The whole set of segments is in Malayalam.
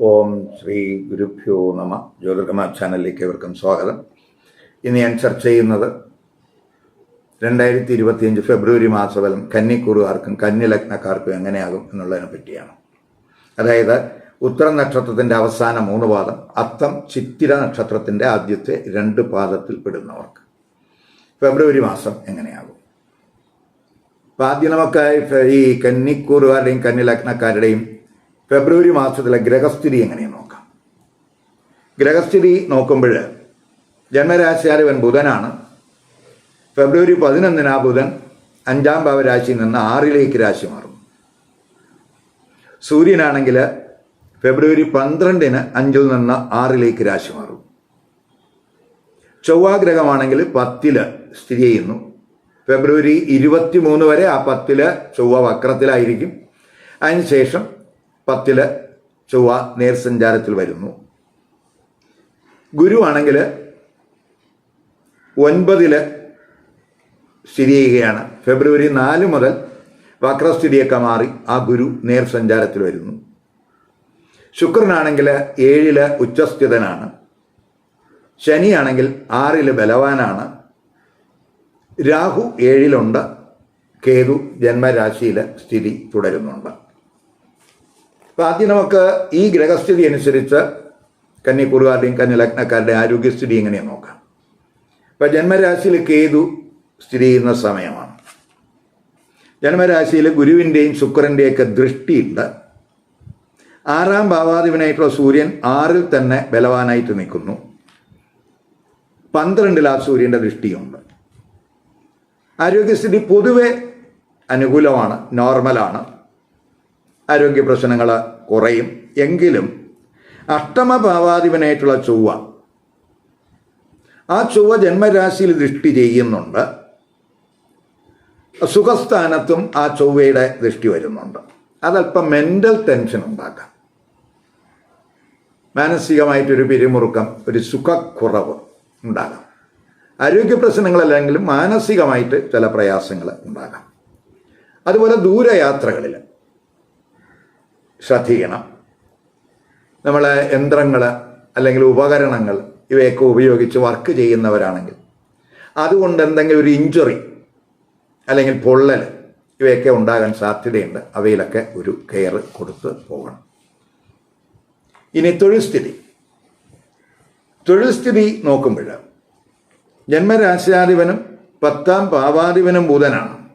ഓം ശ്രീ ഗുരുഭ്യോ നമ. ജ്യോതിർഗമ ചാനലിലേക്ക് ഏവർക്കും സ്വാഗതം. ഇന്ന് ഞാൻ ചർച്ച ചെയ്യുന്നത് രണ്ടായിരത്തി ഇരുപത്തിയഞ്ച് ഫെബ്രുവരി മാസഫലം കന്നിക്കുറുകാർക്കും കന്നിലഗ്നക്കാർക്കും എങ്ങനെയാകും എന്നുള്ളതിനെ പറ്റിയാണ്. അതായത് ഉത്തര നക്ഷത്രത്തിന്റെ അവസാന മൂന്ന് പാദം അത്തം ചിത്തിര നക്ഷത്രത്തിന്റെ ആദ്യത്തെ രണ്ട് പാദത്തിൽ പെടുന്നവർക്ക്. ഫെബ്രുവരി മാസം എങ്ങനെയാകും? അപ്പൊ ആദ്യം നമുക്ക് ഈ കന്നിക്കൂറുകാരുടെയും കന്നിലഗ്നക്കാരുടെയും ഫെബ്രുവരി മാസത്തിലെ ഗ്രഹസ്ഥിതി എങ്ങനെയാണ് നോക്കാം? ഗ്രഹസ്ഥിതി നോക്കുമ്പോൾ ജന്മരാശിയാരവൻ ബുധനാണ്. ഫെബ്രുവരി പതിനൊന്നിന് ആ ബുധൻ അഞ്ചാം ഭാവരാശിയിൽ നിന്ന് ആറിലേക്ക് രാശി മാറും. സൂര്യനാണെങ്കിൽ ഫെബ്രുവരി പന്ത്രണ്ടിന് അഞ്ചിൽ നിന്ന് ആറിലേക്ക് രാശി മാറും. ചൊവ്വാഗ്രഹമാണെങ്കിൽ പത്തിൽ സ്ഥിതി ചെയ്യുന്നു. ഫെബ്രുവരി ഇരുപത്തി മൂന്ന് വരെ ആ പത്തിൽ ചൊവ്വ വക്രത്തിലായിരിക്കും. അതിനുശേഷം പത്തിൽ ചൊവ്വ നേർസഞ്ചാരത്തിൽ വരുന്നു. ഗുരുവാണെങ്കിൽ ഒൻപതിൽ സ്ഥിതി ചെയ്യുകയാണ് ഫെബ്രുവരി നാല് മുതൽ വക്രസ്ഥിതിയൊക്കെ മാറി ആ ഗുരു നേർ സഞ്ചാരത്തിൽ വരുന്നു. ശുക്രനാണെങ്കിൽ ഏഴിൽ ഉച്ചസ്ഥിതനാണ്. ശനിയാണെങ്കിൽ ആറിൽ ബലവാനാണ്. രാഹു ഏഴിലുണ്ട്. കേതു ജന്മരാശിയിൽ സ്ഥിതി തുടരുന്നുണ്ട്. അപ്പം ആദ്യം നമുക്ക് ഈ ഗ്രഹസ്ഥിതി അനുസരിച്ച് കന്നിക്കൂറുകാരുടെയും കന്നിലഗ്നക്കാരുടെയും ആരോഗ്യസ്ഥിതി എങ്ങനെയാണ് നോക്കാം. ഇപ്പം ജന്മരാശിയിൽ കേതു സ്ഥിതി ചെയ്യുന്ന സമയമാണ്. ജന്മരാശിയിൽ ഗുരുവിന്റെയും ശുക്രന്റെയൊക്കെ ദൃഷ്ടിയുണ്ട് ആറാം ഭാവാധിപനായിട്ടുള്ള സൂര്യൻ ആറിൽ തന്നെ ബലവാനായിട്ട് നിൽക്കുന്നു. പന്ത്രണ്ടിൽ ആ സൂര്യന്റെ ദൃഷ്ടിയുണ്ട്. ആരോഗ്യസ്ഥിതി പൊതുവെ അനുകൂലമാണ് നോർമലാണ്. ആരോഗ്യ പ്രശ്നങ്ങൾ കുറയും. എങ്കിലും അഷ്ടമഭാവാധിപനായിട്ടുള്ള ചൊവ്വ ആ ചൊവ്വ ജന്മരാശിയിൽ ദൃഷ്ടി ചെയ്യുന്നുണ്ട്. സുഖസ്ഥാനത്തും ആ ചൊവ്വയുടെ ദൃഷ്ടി വരുന്നുണ്ട്. അതല്പം മെന്റൽ ടെൻഷൻ ഉണ്ടാക്കാം. മാനസികമായിട്ടൊരു പിരിമുറുക്കം ഒരു സുഖക്കുറവ് ഉണ്ടാകാം. ആരോഗ്യ പ്രശ്നങ്ങളല്ലെങ്കിലും മാനസികമായിട്ട് ചില പ്രയാസങ്ങൾ ഉണ്ടാകാം. അതുപോലെ ദൂരയാത്രകളിൽ ശ്രദ്ധിക്കണം നമ്മളെ യന്ത്രങ്ങൾ അല്ലെങ്കിൽ ഉപകരണങ്ങൾ ഇവയൊക്കെ ഉപയോഗിച്ച് വർക്ക് ചെയ്യുന്നവരാണെങ്കിൽ അതുകൊണ്ട് എന്തെങ്കിലും ഒരു ഇഞ്ചുറി അല്ലെങ്കിൽ പൊള്ളൽ ഇവയൊക്കെ ഉണ്ടാകാൻ സാധ്യതയുണ്ട്. അവയിലൊക്കെ ഒരു കെയർ കൊടുത്ത് പോകണം. ഇനി തൊഴിൽ സ്ഥിതി. തൊഴിൽ സ്ഥിതി നോക്കുമ്പോൾ ജന്മരാശ്യാധിപനും പത്താം പാവാധിപനും ബുധനാണ്.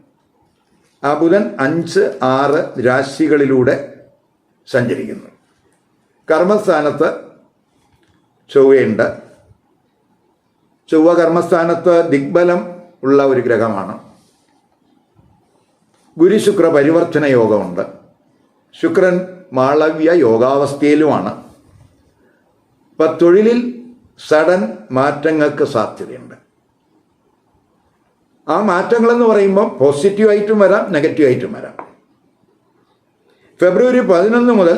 ആ ബുധൻ അഞ്ച് ആറ് രാശികളിലൂടെ സഞ്ചരിക്കുന്നു. കർമ്മസ്ഥാനത്ത് ചൊവ്വയുണ്ട്. ചൊവ്വ കർമ്മസ്ഥാനത്ത് ദിഗ്ബലം ഉള്ള ഒരു ഗ്രഹമാണ്. ഗുരുശുക്ര പരിവർത്തന യോഗമുണ്ട്. ശുക്രൻ മാളവ്യ യോഗാവസ്ഥയിലുമാണ്. ഇപ്പം തൊഴിലിൽ സഡൻ മാറ്റങ്ങൾക്ക് സാധ്യതയുണ്ട്. ആ മാറ്റങ്ങളെന്ന് പറയുമ്പോൾ പോസിറ്റീവായിട്ടും വരാം നെഗറ്റീവായിട്ടും വരാം. ഫെബ്രുവരി പതിനൊന്ന് മുതൽ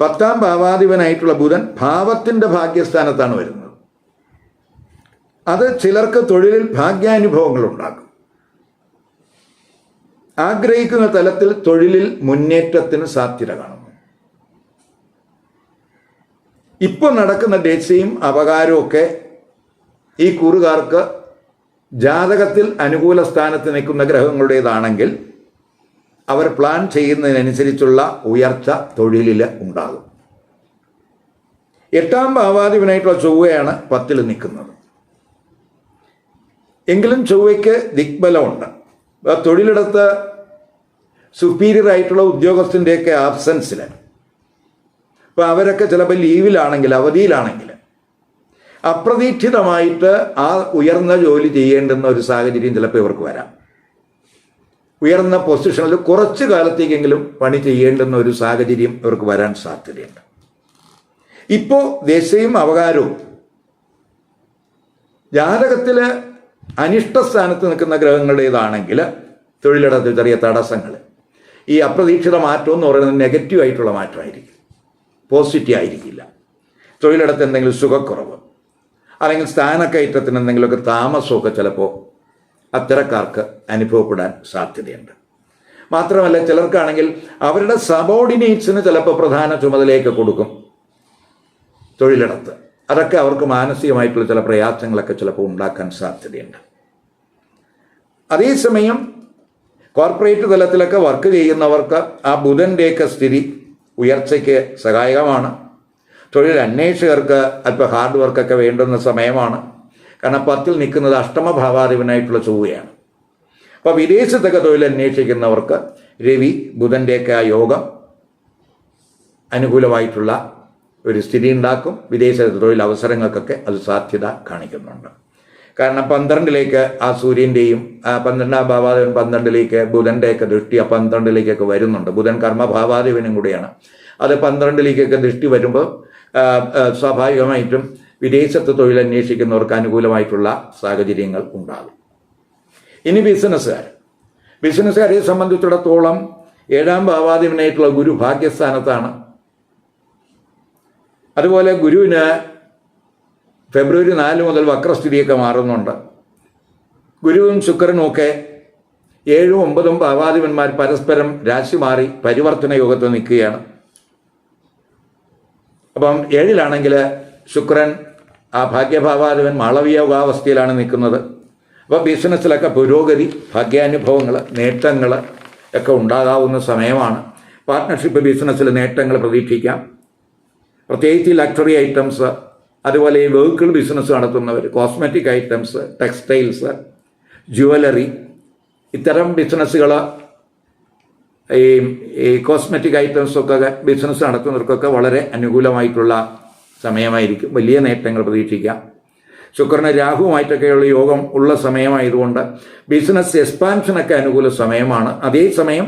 പത്താം ഭാവാധിപനായിട്ടുള്ള ബുധൻ ഭാവത്തിന്റെ ഭാഗ്യസ്ഥാനത്താണ് വരുന്നത്. അത് ചിലർക്ക് തൊഴിലിൽ ഭാഗ്യാനുഭവങ്ങൾ ഉണ്ടാക്കും. ആഗ്രഹിക്കുന്ന തലത്തിൽ തൊഴിലിൽ മുന്നേറ്റത്തിന് സാധ്യത കാണുന്നു. ഇപ്പോൾ നടക്കുന്ന ഡേറ്റ്സയും അപകാരവും ഒക്കെ ഈ കൂറുകാർക്ക് ജാതകത്തിൽ അനുകൂല സ്ഥാനത്ത് നിൽക്കുന്ന ഗ്രഹങ്ങളുടേതാണെങ്കിൽ അവർ പ്ലാൻ ചെയ്യുന്നതിനനുസരിച്ചുള്ള ഉയർച്ച തൊഴിലിൽ ഉണ്ടാകും. എട്ടാം ഭാവാധിപനായിട്ടുള്ള ചൊവ്വയാണ് പത്തിൽ നിൽക്കുന്നത്. എങ്കിലും ചൊവ്വയ്ക്ക് ദിഗ്ബലമുണ്ട് തൊഴിലിടത്ത് സുപ്പീരിയർ ആയിട്ടുള്ള ഉദ്യോഗസ്ഥന്റെയൊക്കെ ആബ്സൻസിൽ അപ്പോൾ അവരൊക്കെ ചിലപ്പോൾ ലീവിലാണെങ്കിൽ അവധിയിലാണെങ്കിൽ അപ്രതീക്ഷിതമായിട്ട് ആ ഉയർന്ന ജോലി ചെയ്യേണ്ടുന്ന ഒരു സാഹചര്യം ചിലപ്പോൾ ഇവർക്ക് വരാം. ഉയർന്ന പൊസിഷനിൽ കുറച്ചു കാലത്തേക്കെങ്കിലും പണി ചെയ്യേണ്ടുന്ന ഒരു സാഹചര്യം ഇവർക്ക് വരാൻ സാധ്യതയുണ്ട്. ഇപ്പോൾ ദേശയും അവകാരവും. ജാതകത്തിൽ അനിഷ്ടസ്ഥാനത്ത് നിൽക്കുന്ന ഗ്രഹങ്ങളുടേതാണെങ്കിൽ തൊഴിലിടത്തിൽ ചെറിയ തടസ്സങ്ങൾ. ഈ അപ്രതീക്ഷിത മാറ്റം എന്ന് പറയുന്നത് നെഗറ്റീവ് ആയിട്ടുള്ള മാറ്റമായിരിക്കും. പോസിറ്റീവ് ആയിരിക്കില്ല. തൊഴിലിടത്ത് എന്തെങ്കിലും സുഖക്കുറവ്. അല്ലെങ്കിൽ സ്ഥാനക്കയറ്റത്തിന് എന്തെങ്കിലുമൊക്കെ താമസമൊക്കെ ചിലപ്പോൾ അത്തരക്കാർക്ക് അനുഭവപ്പെടാൻ സാധ്യതയുണ്ട്. മാത്രമല്ല ചിലർക്കാണെങ്കിൽ അവരുടെ സബോർഡിനേറ്റ്സിന് ചിലപ്പോൾ പ്രധാന ചുമതലയൊക്കെ കൊടുക്കും. തൊഴിലിടത്ത്. അതൊക്കെ അവർക്ക് മാനസികമായിട്ടുള്ള ചില പ്രയാസങ്ങളൊക്കെ ചിലപ്പോൾ ഉണ്ടാക്കാൻ സാധ്യതയുണ്ട്. അതേസമയം കോർപ്പറേറ്റ് തലത്തിലൊക്കെ വർക്ക് ചെയ്യുന്നവർക്ക് ആ ബുധന്റെയൊക്കെ സ്ഥിതി ഉയർച്ചയ്ക്ക് സഹായകമാണ്. തൊഴിൽ അന്വേഷകർക്ക് അല്പം ഹാർഡ് വർക്കൊക്കെ വേണ്ടുന്ന സമയമാണ്. കാരണം പത്തിൽ നിൽക്കുന്നത് അഷ്ടമഭാവാധിപനായിട്ടുള്ള ചൊവ്വയാണ്. അപ്പോൾ വിദേശത്തൊക്കെ തൊഴിൽ അന്വേഷിക്കുന്നവർക്ക് രവി ബുധന്റെയൊക്കെ ആ യോഗം അനുകൂലമായിട്ടുള്ള ഒരു സ്ഥിതി ഉണ്ടാക്കും. വിദേശ തൊഴിൽ അവസരങ്ങൾക്കൊക്കെ അത് സാധ്യത കാണിക്കുന്നുണ്ട്. കാരണം പന്ത്രണ്ടിലേക്ക് ആ സൂര്യന്റെയും ആ പന്ത്രണ്ടാം ഭാവാധിപൻ പന്ത്രണ്ടിലേക്ക് ബുധന്റെയൊക്കെ ദൃഷ്ടി ആ പന്ത്രണ്ടിലേക്കൊക്കെ വരുന്നുണ്ട്. ബുധൻ കർമ്മഭാവാധിപനും കൂടിയാണ്. അത് പന്ത്രണ്ടിലേക്കൊക്കെ ദൃഷ്ടി വരുമ്പോൾ സ്വാഭാവികമായിട്ടും വിദേശത്ത് തൊഴിൽ അന്വേഷിക്കുന്നവർക്ക് അനുകൂലമായിട്ടുള്ള സാഹചര്യങ്ങൾ ഉണ്ടാകും. ഇനി ബിസിനസ്സുകാർ. ബിസിനസ്സുകാരെ സംബന്ധിച്ചിടത്തോളം ഏഴാം ഭാവാധിപനായിട്ടുള്ള ഗുരു ഭാഗ്യസ്ഥാനത്താണ്. അതുപോലെ ഗുരുവിന് ഫെബ്രുവരി നാല് മുതൽ വക്രസ്ഥിതിയൊക്കെ മാറുന്നുണ്ട്. ഗുരുവും ശുക്രനും ഒക്കെ ഏഴും ഒമ്പതും ഭാവാധിപന്മാർ പരസ്പരം രാശി മാറി പരിവർത്തന യോഗത്തിൽ നിൽക്കുകയാണ്. അപ്പം ഏഴിലാണെങ്കിൽ ശുക്രൻ ആ ഭാഗ്യഭാവാധിപൻ മാളവീയോഗാവസ്ഥയിലാണ് നിൽക്കുന്നത്. അപ്പോൾ ബിസിനസ്സിലൊക്കെ പുരോഗതി ഭാഗ്യാനുഭവങ്ങൾ നേട്ടങ്ങൾ ഒക്കെ ഉണ്ടാകാവുന്ന സമയമാണ്. പാർട്ട്ണർഷിപ്പ് ബിസിനസ്സിൽ നേട്ടങ്ങൾ പ്രതീക്ഷിക്കാം. പ്രത്യേകിച്ച് ലക്ഷറി ഐറ്റംസ് അതുപോലെ ഈ വെഹിക്കിൾ ബിസിനസ് നടത്തുന്നവർ കോസ്മെറ്റിക് ഐറ്റംസ് ടെക്സ്റ്റൈൽസ് ജുവലറി ഇത്തരം ബിസിനസ്സുകൾ ഈ കോസ്മെറ്റിക് ഐറ്റംസൊക്കെ ബിസിനസ് നടത്തുന്നവർക്കൊക്കെ വളരെ അനുകൂലമായിട്ടുള്ള സമയമായിരിക്കും. വലിയ നേട്ടങ്ങൾ പ്രതീക്ഷിക്കാം. ശുക്രന് രാഹുവുമായിട്ടൊക്കെയുള്ള യോഗം ഉള്ള സമയമായതുകൊണ്ട് ബിസിനസ് എക്സ്പാൻഷനൊക്കെ അനുകൂല സമയമാണ്. അതേസമയം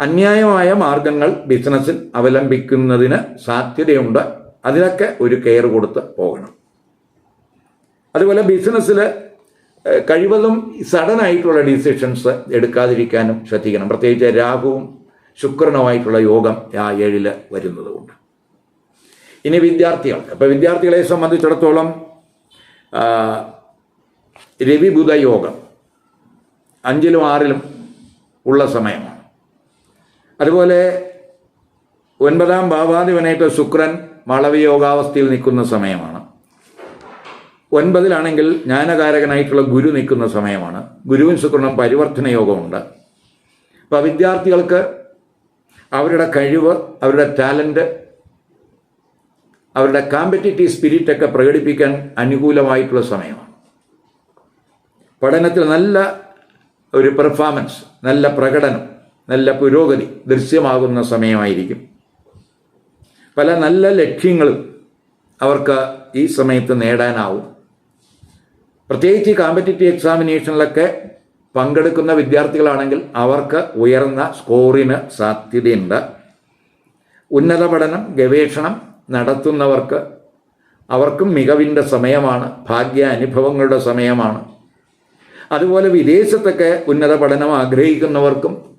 അന്യായമായ മാർഗങ്ങൾ ബിസിനസ്സിൽ അവലംബിക്കുന്നതിന് സാധ്യതയുണ്ട്. അതിനൊക്കെ ഒരു കെയർ കൊടുത്ത് പോകണം. അതുപോലെ ബിസിനസ്സിൽ കഴിവതും സഡൻ ആയിട്ടുള്ള ഡിസിഷൻസ് എടുക്കാതിരിക്കാനും ശ്രദ്ധിക്കണം. പ്രത്യേകിച്ച് രാഹുവും ശുക്രനുമായിട്ടുള്ള യോഗം ആ ഏഴിൽ വരുന്നതുകൊണ്ട്. ഇനി വിദ്യാർത്ഥികൾ. അപ്പോൾ വിദ്യാർത്ഥികളെ സംബന്ധിച്ചിടത്തോളം രവി ബുധയോഗം അഞ്ചിലും ആറിലും ഉള്ള സമയമാണ്. അതുപോലെ ഒൻപതാം ഭാവാധിപനായിട്ട് ശുക്രൻ മളവിയോഗാവസ്ഥയിൽ നിൽക്കുന്ന സമയമാണ്. ഒൻപതിലാണെങ്കിൽ ജ്ഞാനകാരകനായിട്ടുള്ള ഗുരു നിൽക്കുന്ന സമയമാണ്. ഗുരുവും ശുക്രനും പരിവർത്തന യോഗമുണ്ട്. അപ്പോൾ വിദ്യാർത്ഥികൾക്ക് അവരുടെ കഴിവ് അവരുടെ ടാലന്റ് അവരുടെ കാമ്പറ്റേറ്റീവ് സ്പിരിറ്റൊക്കെ പ്രകടിപ്പിക്കാൻ അനുകൂലമായിട്ടുള്ള സമയമാണ്. പഠനത്തിൽ നല്ല ഒരു പെർഫോമൻസ് നല്ല പ്രകടനം നല്ല പുരോഗതി ദൃശ്യമാകുന്ന സമയമായിരിക്കും. പല നല്ല ലക്ഷ്യങ്ങളും അവർക്ക് ഈ സമയത്ത് നേടാനാവും. പ്രത്യേകിച്ച് കോമ്പറ്റേറ്റീവ് എക്സാമിനേഷനിലൊക്കെ പങ്കെടുക്കുന്ന വിദ്യാർത്ഥികളാണെങ്കിൽ അവർക്ക് ഉയർന്ന സ്കോറിന് സാധ്യതയുണ്ട്. ഉന്നത പഠനം ഗവേഷണം നടത്തുന്നവർക്ക് അവർക്കും മികവിന്റെ സമയമാണ് ഭാഗ്യ അനുഭവങ്ങളുടെ സമയമാണ്. അതുപോലെ വിദേശത്തൊക്കെ ഉന്നത പഠനം ആഗ്രഹിക്കുന്നവർക്കും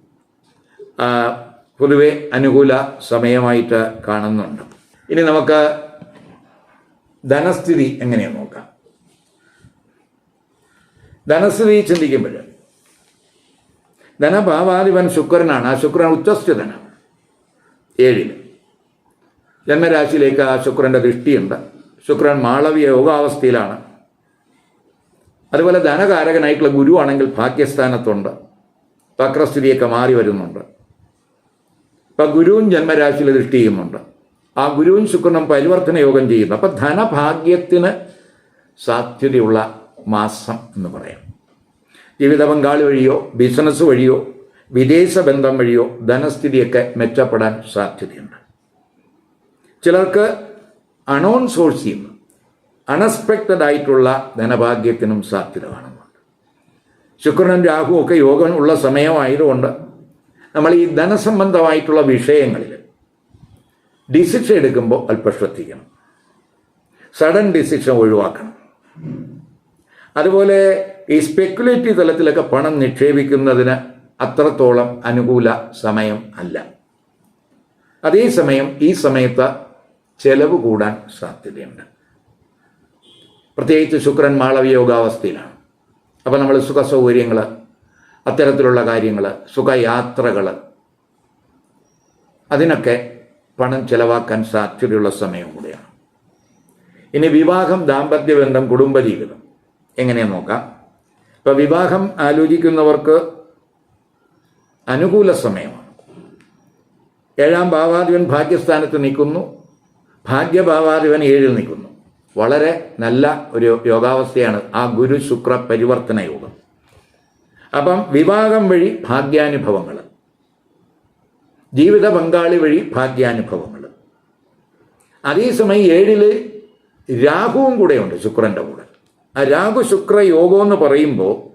പൊതുവെ അനുകൂല സമയമായിട്ട് കാണുന്നുണ്ട്. ഇനി നമുക്ക് ധനസ്ഥിതി എങ്ങനെയാണ് നോക്കാം? ധനസ്ഥിതി ചിന്തിക്കുമ്പോൾ ധനഭാവാധിപൻ ശുക്രനാണ്. ആ ശുക്രൻ ഉച്ചസ്ഥിതനാണ്. ഏഴിൽ. ജന്മരാശിയിലേക്ക് ആ ശുക്രന്റെ ദൃഷ്ടിയുണ്ട്. ശുക്രൻ മാളവ്യ യോഗാവസ്ഥയിലാണ് അതുപോലെ ധനകാരകനായിട്ടുള്ള ഗുരു ആണെങ്കിൽ ഭാഗ്യസ്ഥാനത്തുണ്ട്. വക്രസ്ഥിതിയൊക്കെ മാറി വരുന്നുണ്ട്. ഇപ്പം ഗുരുവും ജന്മരാശിയിൽ ദൃഷ്ടി ചെയ്യുന്നുണ്ട് ആ ഗുരുവും ശുക്രനും പരിവർത്തന യോഗം ചെയ്യുന്നു. അപ്പം ധനഭാഗ്യത്തിന് സാധ്യതയുള്ള മാസം എന്ന് പറയാം. ജീവിത പങ്കാളി വഴിയോ ബിസിനസ് വഴിയോ വിദേശ ബന്ധം വഴിയോ ധനസ്ഥിതിയൊക്കെ മെച്ചപ്പെടാൻ സാധ്യതയുണ്ട്. ചിലർക്ക് അണോൺ സോഴ്സിൽ നിന്ന് അൺഎക്സ്പെക്റ്റഡ് ആയിട്ടുള്ള ധനഭാഗ്യത്തിനും സാധ്യത കാണുന്നുണ്ട് ശുക്രനും രാഹുവും ഒക്കെ യോഗം ഉള്ള സമയമായതുകൊണ്ട് നമ്മൾ ഈ ധനസംബന്ധമായിട്ടുള്ള വിഷയങ്ങളിൽ ഡിസിഷൻ എടുക്കുമ്പോൾ അല്പം ശ്രദ്ധിക്കണം. സഡൻ ഡിസിഷൻ ഒഴിവാക്കണം. അതുപോലെ ഈ സ്പെക്കുലേറ്റീവ് തലത്തിലൊക്കെ പണം നിക്ഷേപിക്കുന്നതിന് അത്രത്തോളം അനുകൂല സമയം അല്ല. അതേസമയം ഈ സമയത്ത് ചെലവ് കൂടാൻ സാധ്യതയുണ്ട്. പ്രത്യേകിച്ച് ശുക്രൻ മാളവയോഗാവസ്ഥയിലാണ്. അപ്പോൾ നമ്മൾ സുഖ സൗകര്യങ്ങൾ അത്തരത്തിലുള്ള കാര്യങ്ങൾ സുഖയാത്രകൾ അതിനൊക്കെ പണം ചെലവാക്കാൻ സാധ്യതയുള്ള സമയം കൂടിയാണ്. ഇനി വിവാഹം ദാമ്പത്യ ബന്ധം കുടുംബജീവിതം എങ്ങനെ നോക്കാം? ഇപ്പം വിവാഹം ആലോചിക്കുന്നവർക്ക് അനുകൂല സമയമാണ്. ഏഴാം ഭാവാധിപൻ ഭാഗ്യസ്ഥാനത്ത് നിൽക്കുന്നു. ഭാഗ്യഭാവാധിപൻ ഏഴിൽ നിൽക്കുന്നു. വളരെ നല്ല ഒരു യോഗാവസ്ഥയാണ് ആ ഗുരു ശുക്ര പരിവർത്തന യോഗം. അപ്പം വിവാഹം വഴി ഭാഗ്യാനുഭവങ്ങൾ. ജീവിത പങ്കാളി വഴി ഭാഗ്യാനുഭവങ്ങൾ. അതേസമയം ഏഴിൽ രാഹുവും കൂടെയുണ്ട് ശുക്രന്റെ കൂടെ. ആ രാഹു ശുക്ര യോഗം എന്ന് പറയുമ്പോൾ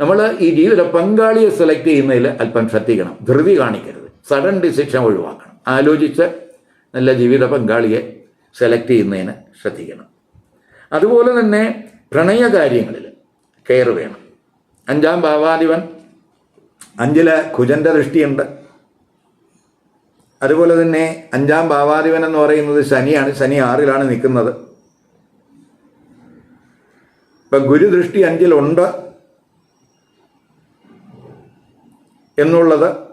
നമ്മൾ ഈ ജീവിത പങ്കാളിയെ സെലക്ട് ചെയ്യുന്നതിൽ അല്പം ശ്രദ്ധിക്കണം. ധൃതി കാണിക്കരുത്. സഡൻ ഡിസിഷൻ ഒഴിവാക്കണം. ആലോചിച്ച് നല്ല ജീവിത പങ്കാളിയെ സെലക്ട് ചെയ്യുന്നതിന് ശ്രദ്ധിക്കണം. അതുപോലെ തന്നെ പ്രണയകാര്യങ്ങളിൽ കെയർ വേണം. അഞ്ചാം ഭാവാധിപൻ അഞ്ചിൽ കുജന്റെ ദൃഷ്ടിയുണ്ട്. അതുപോലെ തന്നെ അഞ്ചാം ഭാവാധിപൻ എന്ന് പറയുന്നത് ശനിയാണ്. ശനി ആറിലാണ് നിൽക്കുന്നത്. ഇപ്പൊ ഗുരുദൃഷ്ടി അഞ്ചിലുണ്ട് എന്നുള്ളത്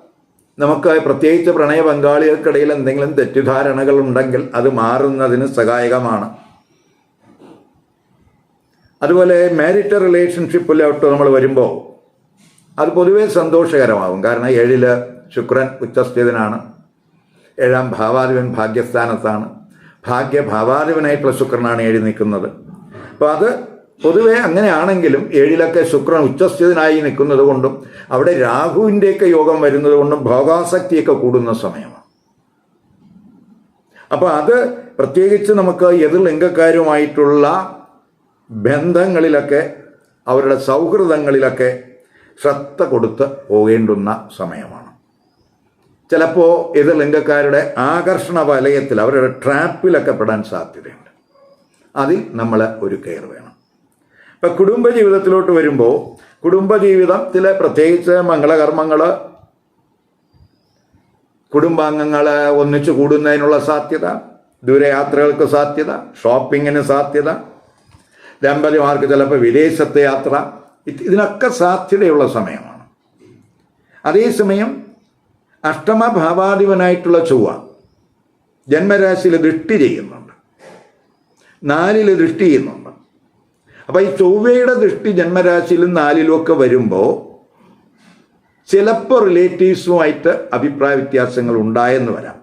നമുക്ക് പ്രത്യേകിച്ച് പ്രണയ പങ്കാളികൾക്കിടയിൽ എന്തെങ്കിലും തെറ്റിദ്ധാരണകൾ ഉണ്ടെങ്കിൽ അത് മാറുന്നതിന് സഹായകമാണ്. അതുപോലെ മാരിറ്റൽ റിലേഷൻഷിപ്പിലോട്ട് നമ്മൾ വരുമ്പോൾ അത് പൊതുവേ സന്തോഷകരമാകും. കാരണം ഏഴിൽ ശുക്രൻ ഉച്ചസ്ഥിതനാണ്. ഏഴാം ഭാവാധിപൻ ഭാഗ്യസ്ഥാനത്താണ്. ഭാഗ്യ ഭാവാധിപനായിട്ടുള്ള ശുക്രനാണ് എഴുതി നിൽക്കുന്നത്. അപ്പോൾ അത് പൊതുവെ അങ്ങനെയാണെങ്കിലും ഏഴിലൊക്കെ ശുക്രൻ ഉച്ചസ്ഥിതനായി നിൽക്കുന്നത് കൊണ്ടും അവിടെ രാഹുവിന്റെയൊക്കെ യോഗം വരുന്നത് കൊണ്ടും ഭോഗാസക്തിയൊക്കെ കൂടുന്ന സമയമാണ്. അപ്പോൾ അത് പ്രത്യേകിച്ച് നമുക്ക് എതിർ ലിംഗക്കാരുമായിട്ടുള്ള ബന്ധങ്ങളിലൊക്കെ അവരുടെ സൗഹൃദങ്ങളിലൊക്കെ ശ്രദ്ധ കൊടുത്ത് പോകേണ്ടുന്ന സമയമാണ്. ചിലപ്പോൾ എതിർ ലിംഗക്കാരുടെ ആകർഷണ വലയത്തിൽ അവരുടെ ട്രാപ്പിലൊക്കെ പെടാൻ സാധ്യതയുണ്ട്. അതിൽ നമ്മൾ ഒരു കെയർ വേണം. ഇപ്പം കുടുംബജീവിതത്തിലോട്ട് വരുമ്പോൾ കുടുംബജീവിതത്തിലെ പ്രത്യേകിച്ച് മംഗളകർമ്മങ്ങൾ കുടുംബാംഗങ്ങളെ ഒന്നിച്ചു കൂടുന്നതിനുള്ള സാധ്യത ദൂരയാത്രകൾക്ക് സാധ്യത ഷോപ്പിങ്ങിന് സാധ്യത ദമ്പതിമാർക്ക് ചിലപ്പോൾ വിദേശത്തെ യാത്ര ഇതിനൊക്കെ സാധ്യതയുള്ള സമയമാണ്. അതേസമയം അഷ്ടമഭാവാധിപനായിട്ടുള്ള ചൊവ്വ ജന്മരാശിയിൽ ദൃഷ്ടി ചെയ്യുന്നുണ്ട്. നാലിൽ ദൃഷ്ടി ചെയ്യുന്നുണ്ട്. അപ്പോൾ ഈ ചൊവ്വയുടെ ദൃഷ്ടി ജന്മരാശിയിലും നാലിലും ഒക്കെ വരുമ്പോൾ ചിലപ്പോൾ റിലേറ്റീവ്സുമായിട്ട് അഭിപ്രായ വ്യത്യാസങ്ങൾ ഉണ്ടായെന്ന് വരാം.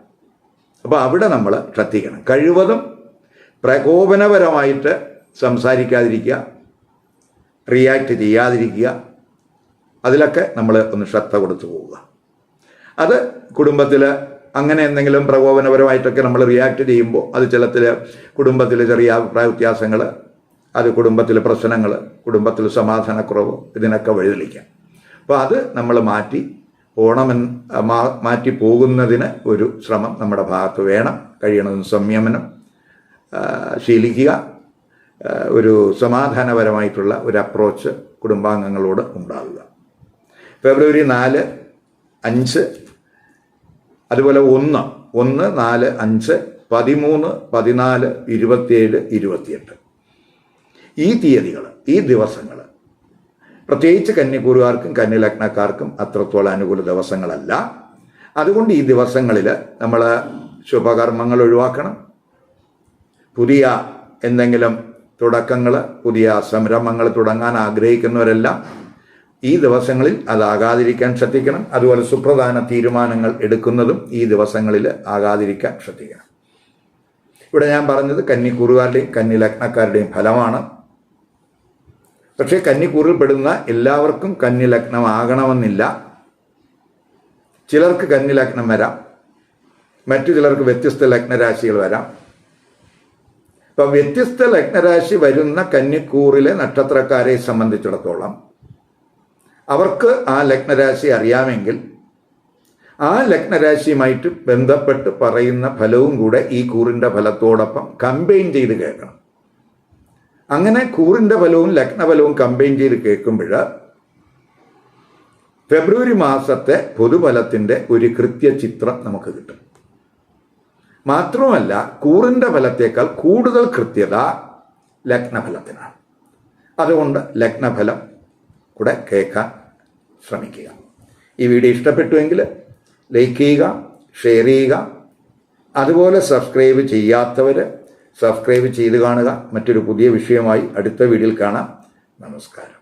അപ്പോൾ അവിടെ നമ്മൾ ശ്രദ്ധിക്കണം. കഴിവതും പ്രകോപനപരമായിട്ട് സംസാരിക്കാതിരിക്കുക റിയാക്ട് ചെയ്യാതിരിക്കുക അതിലൊക്കെ നമ്മൾ ഒന്ന് ശ്രദ്ധ കൊടുത്തു പോവുക. അത് കുടുംബത്തിൽ അങ്ങനെ എന്തെങ്കിലും പ്രകോപനപരമായിട്ടൊക്കെ നമ്മൾ റിയാക്ട് ചെയ്യുമ്പോൾ അത് ചിലത്തിൽ കുടുംബത്തിലെ ചെറിയ അഭിപ്രായ വ്യത്യാസങ്ങൾ അത് കുടുംബത്തിലെ പ്രശ്നങ്ങൾ കുടുംബത്തിൽ സമാധാനക്കുറവ് ഇതിനൊക്കെ വഴിതെളിക്കാം. അപ്പോൾ അത് നമ്മൾ മാറ്റി ഓണമെന്ന് മാറ്റി പോകുന്നതിന് ഒരു ശ്രമം നമ്മുടെ ഭാഗത്ത് വേണം. കഴിയണതും സംയമനം ശീലിക്കുക. ഒരു സമാധാനപരമായിട്ടുള്ള ഒരു അപ്രോച്ച് കുടുംബാംഗങ്ങളോട് ഉണ്ടാവുക. ഫെബ്രുവരി നാല് അഞ്ച് അതുപോലെ ഒന്ന് ഒന്ന് നാല് അഞ്ച് പതിമൂന്ന് പതിനാല് ഇരുപത്തിയേഴ് ഇരുപത്തിയെട്ട്. ഈ തീയതികൾ ഈ ദിവസങ്ങൾ. പ്രത്യേകിച്ച് കന്യക്കൂറുകാർക്കും കന്യലഗ്നക്കാർക്കും അത്രത്തോളം അനുകൂല ദിവസങ്ങളല്ല. അതുകൊണ്ട് ഈ ദിവസങ്ങളിൽ നമ്മൾ ശുഭകർമ്മങ്ങൾ ഒഴിവാക്കണം. പുതിയ എന്തെങ്കിലും തുടക്കങ്ങൾ പുതിയ സംരംഭങ്ങൾ തുടങ്ങാൻ ആഗ്രഹിക്കുന്നവരെല്ലാം ഈ ദിവസങ്ങളിൽ അതാകാതിരിക്കാൻ ശ്രദ്ധിക്കണം. അതുപോലെ സുപ്രധാന തീരുമാനങ്ങൾ എടുക്കുന്നതും ഈ ദിവസങ്ങളിൽ ആകാതിരിക്കാൻ ശ്രദ്ധിക്കണം. ഇവിടെ ഞാൻ പറഞ്ഞത് കന്നിക്കൂറുകാരുടെയും കന്നിലഗ്നക്കാരുടെയും ഫലമാണ്. പക്ഷേ കന്നിക്കൂറിൽ പെടുന്ന എല്ലാവർക്കും കന്നിലഗ്നമാകണമെന്നില്ല ചിലർക്ക് കന്നി ലഗ്നം വരാം. മറ്റു ചിലർക്ക് വ്യത്യസ്ത ലഗ്നരാശികൾ വരാം. അപ്പം വ്യത്യസ്ത ലഗ്നരാശി വരുന്ന കന്നിക്കൂറിലെ നക്ഷത്രക്കാരെ സംബന്ധിച്ചിടത്തോളം അവർക്ക് ആ ലഗ്നരാശി അറിയാമെങ്കിൽ ആ ലഗ്നരാശിയുമായിട്ട് ബന്ധപ്പെട്ട് പറയുന്ന ഫലവും കൂടെ ഈ കൂറിന്റെ ഫലത്തോടൊപ്പം കമ്പൈൻ ചെയ്ത് കേൾക്കണം. അങ്ങനെ കൂറിന്റെ ഫലവും ലഗ്നഫലവും കമ്പൈൻ ചെയ്ത് കേൾക്കുമ്പോൾ ഫെബ്രുവരി മാസത്തെ പൊതുഫലത്തിന്റെ ഒരു കൃത്യചിത്രം നമുക്ക് കിട്ടും. മാത്രമല്ല കൂറിന്റെ ഫലത്തേക്കാൾ കൂടുതൽ കൃത്യത ലഗ്നഫലത്തിനാണ് അതുകൊണ്ട് ലഗ്നഫലം കൂടെ കേൾക്കാൻ ശ്രമിക്കുക. ഈ വീഡിയോ ഇഷ്ടപ്പെട്ടുവെങ്കിൽ ലൈക്ക് ചെയ്യുക ഷെയർ ചെയ്യുക. അതുപോലെ സബ്സ്ക്രൈബ് ചെയ്യാത്തവർ സബ്സ്ക്രൈബ് ചെയ്ത് കാണുക. മറ്റൊരു പുതിയ വിഷയമായി അടുത്ത വീഡിയോയിൽ കാണാം. നമസ്കാരം.